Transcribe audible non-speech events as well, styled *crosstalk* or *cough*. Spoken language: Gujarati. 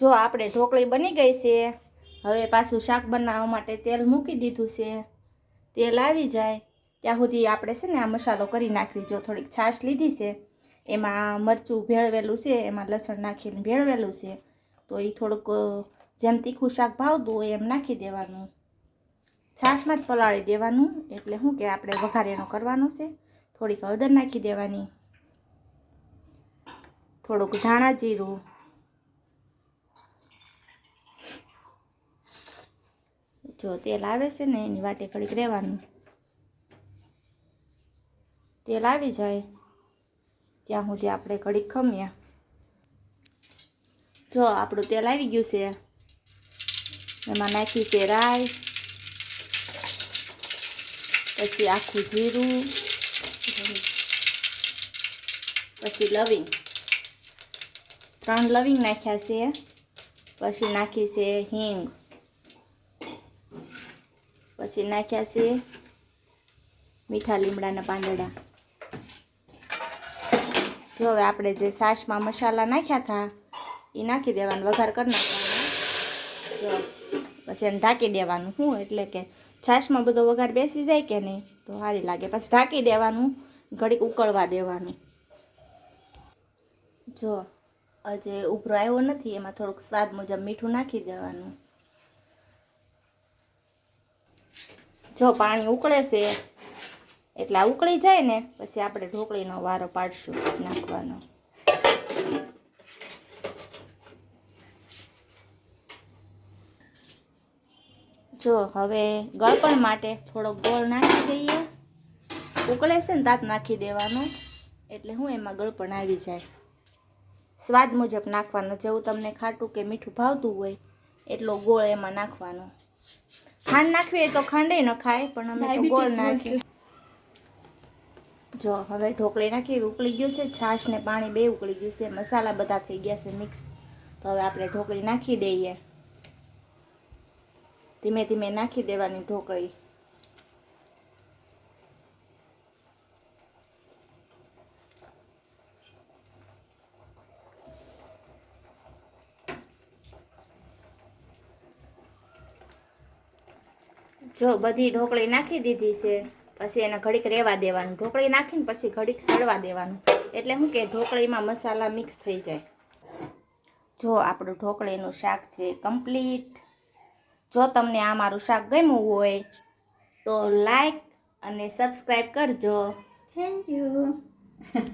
જો આપણે ઢોકળી બની ગઈ છે, હવે પાછું શાક બનાવવા માટે તેલ મૂકી દીધું છે. તેલ આવી જાય, ત્યાં સુધી આપણે છે ને આ મસાલો કરી નાખવી. જો થોડીક છાશ લીધી છે, એમાં મરચું ભેળવેલું છે, એમાં લસણ નાખીને ભેળવેલું છે, તો એ થોડુંક જેમ તીખું શાક ભાવતું હોય એમ નાખી દેવાનું. છાશમાં જ પલાળી દેવાનું, એટલે શું કે આપણે વઘારેણો કરવાનો છે, થોડીક હળદર નાખી દેવાની. થોડુંક ધાણા જીરું જો તેલ આવે છે ને, એની વાટે ઘડીક રહેવાનું. તેલ આવી જાય, ત્યાં સુધી આપણે ઘડીક ખમ્યા જો આપણું તેલ આવી ગયું છે, એમાં નાખી છે રાઈ, પછી આખું જીરું, પછી લવિંગ. ત્રણ લવિંગ નાખ્યા છે, પછી નાખી છે હિંગ. પછી નાખ્યા છે, મીઠા લીમડાના પાંદડા. જો હવે આપણે જે સાસમાં મસાલા નાખ્યા હતા એ નાખી દેવાનું, વઘાર કરી નાખવાનો. જો, પછી એને ઢાંકી દેવાનું. શું એટલે કે છાશમાં બધો વઘાર બેસી જાય કે નહીં, તો સારી લાગે. પછી ઢાંકી દેવાનું, ઘડીક ઉકળવા દેવાનું. જો, હજે ઉભરો આવ્યો નથી, એમાં થોડુંક સ્વાદ મુજબ મીઠું નાખી દેવાનું. જો પાણી ઉકળે છે, એટલે ઉકળી જાય ને, પછી આપણે ઢોકળીનો વારો પાડશું નાખવાનો. જો હવે ગળપણ માટે થોડોક ગોળ નાખી દઈએ. ઉકળે છે ને તાત નાખી દેવાનો, એટલે હું એમાં ગળપણ આવી જાય. સ્વાદ મુજબ નાખવાનો, જેવું તમને ખાટું કે મીઠું ભાવતું હોય, એટલો ગોળ એમાં નાખવાનો. ખાંડ નાખવી તો ખાંડે ન ખાય પણ અમે તો ગોળ નાખી જો હવે ઢોકળી નાખી ઉકળી ગયું છે છાશ ને પાણી બે ઉકળી ગયું છે મસાલા બધા થઈ ગયા છે મિક્સ તો હવે આપણે ઢોકળી નાખી દઈએ. ધીમે ધીમે નાખી દેવાની ઢોકળી. જો બધી ઢોકળી નાખી દીધી છે, પછી એને ઘડીક રહેવા દેવાનું. ઢોકળી નાખીને પછી ઘડીક સળવા દેવાનું. એટલે શું કે ઢોકળીમાં મસાલા મિક્સ થઈ જાય. જો આપણું ઢોકળીનું શાક છે કમ્પ્લીટ જો તમને આ મારું શાક ગમ્યું હોય, તો લાઈક અને સબસ્ક્રાઈબ કરજો. Thank you *laughs*